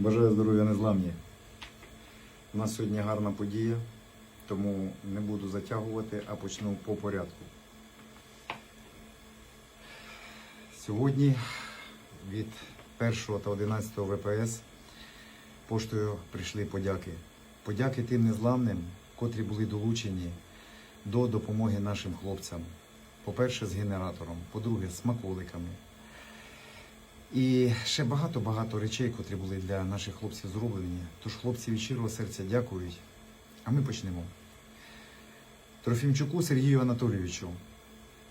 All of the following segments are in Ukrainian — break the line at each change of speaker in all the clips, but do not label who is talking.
Бажаю здоров'я незламні. У нас сьогодні гарна подія, тому не буду затягувати, а почну по порядку. Сьогодні від 1 та 11 ВПС поштою прийшли подяки. Подяки тим незламним, котрі були долучені до допомоги нашим хлопцям. По-перше, з генератором, по-друге, з смаколиками. І ще багато-багато речей, котрі були для наших хлопців зроблені. Тож хлопці від щирого серця дякують. А ми почнемо. Трофімчуку Сергію Анатолійовичу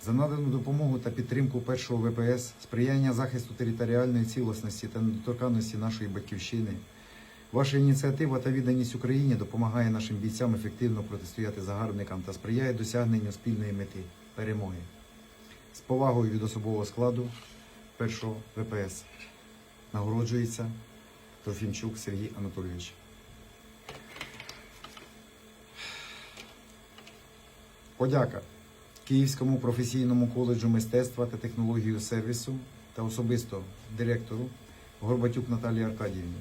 за надану допомогу та підтримку першого ВПС, сприяння захисту територіальної цілісності та недоторканності нашої батьківщини. Ваша ініціатива та відданість Україні допомагає нашим бійцям ефективно протистояти загарбникам та сприяє досягненню спільної мети перемоги. З повагою від особового складу першого ВПС нагороджується Трофімчук Сергій Анатолійович. Подяка Київському професійному коледжу мистецтва та технології сервісу та особисто директору Горбатюк Наталії Аркадіївні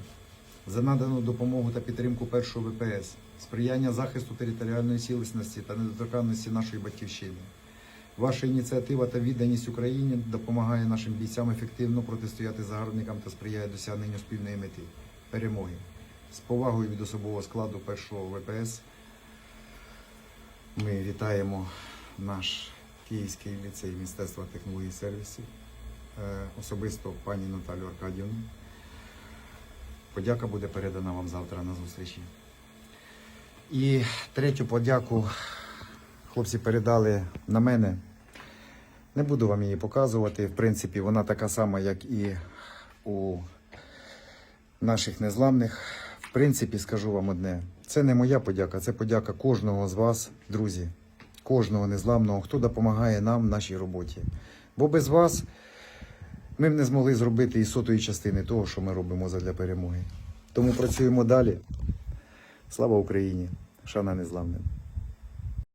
за надану допомогу та підтримку першого ВПС, сприяння захисту територіальної цілісності та недоторканності нашої батьківщини. Ваша ініціатива та відданість Україні допомагає нашим бійцям ефективно протистояти загарбникам та сприяє досягненню спільної мети перемоги. З повагою від особового складу першого ВПС ми вітаємо наш Київський ліцей мистецтва технологій сервісів, е, особисто пані Наталю Аркадівну. Подяка буде передана вам завтра на зустрічі. І третю подяку хлопці передали на мене. Не буду вам її показувати. В принципі, вона така сама, як і у наших незламних. В принципі, скажу вам одне: це не моя подяка, це подяка кожного з вас, друзі, кожного незламного, хто допомагає нам в нашій роботі. Бо без вас ми б не змогли зробити і сотої частини того, що ми робимо задля перемоги. Тому працюємо далі. Слава Україні! Шана незламним!